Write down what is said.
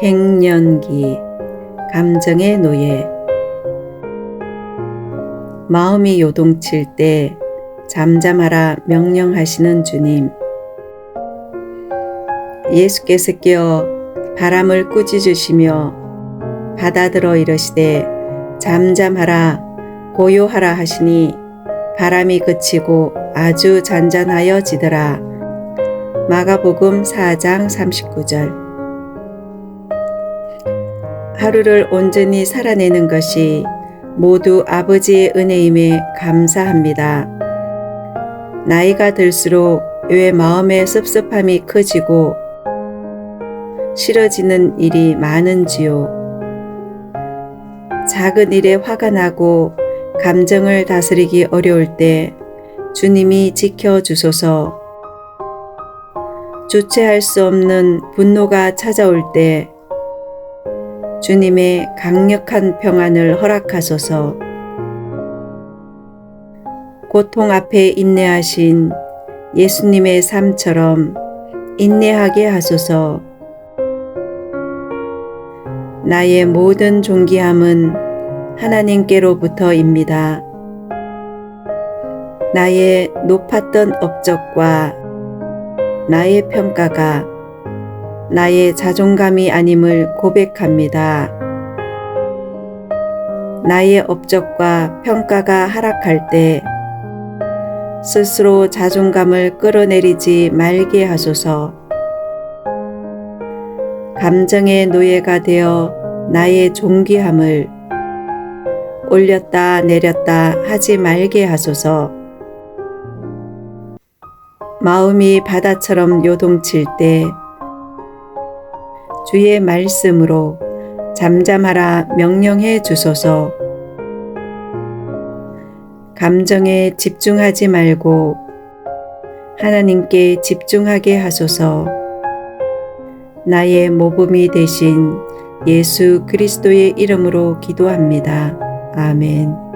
갱년기, 감정의 노예. 마음이 요동칠 때 잠잠하라 명령하시는 주님. 예수께서 깨어 바람을 꾸짖으시며 바다들어 이르시되 잠잠하라 고요하라 하시니 바람이 그치고 아주 잔잔하여 지더라. 마가복음 4장 39절 하루를 온전히 살아내는 것이 모두 아버지의 은혜임에 감사합니다. 나이가 들수록 왜 마음의 섭섭함이 커지고 싫어지는 일이 많은지요. 작은 일에 화가 나고 감정을 다스리기 어려울 때 주님이 지켜주소서. 주체할 수 없는 분노가 찾아올 때 주님의 강력한 평안을 허락하소서. 고통 앞에 인내하신 예수님의 삶처럼 인내하게 하소서. 나의 모든 존귀함은 하나님께로부터입니다. 나의 높았던 업적과 나의 평가가 나의 자존감이 아님을 고백합니다. 나의 업적과 평가가 하락할 때 스스로 자존감을 끌어내리지 말게 하소서. 감정의 노예가 되어 나의 존귀함을 올렸다 내렸다 하지 말게 하소서. 마음이 바다처럼 요동칠 때 주의 말씀으로 잠잠하라 명령해 주소서. 감정에 집중하지 말고 하나님께 집중하게 하소서. 나의 모범이 되신 예수 그리스도의 이름으로 기도합니다. 아멘.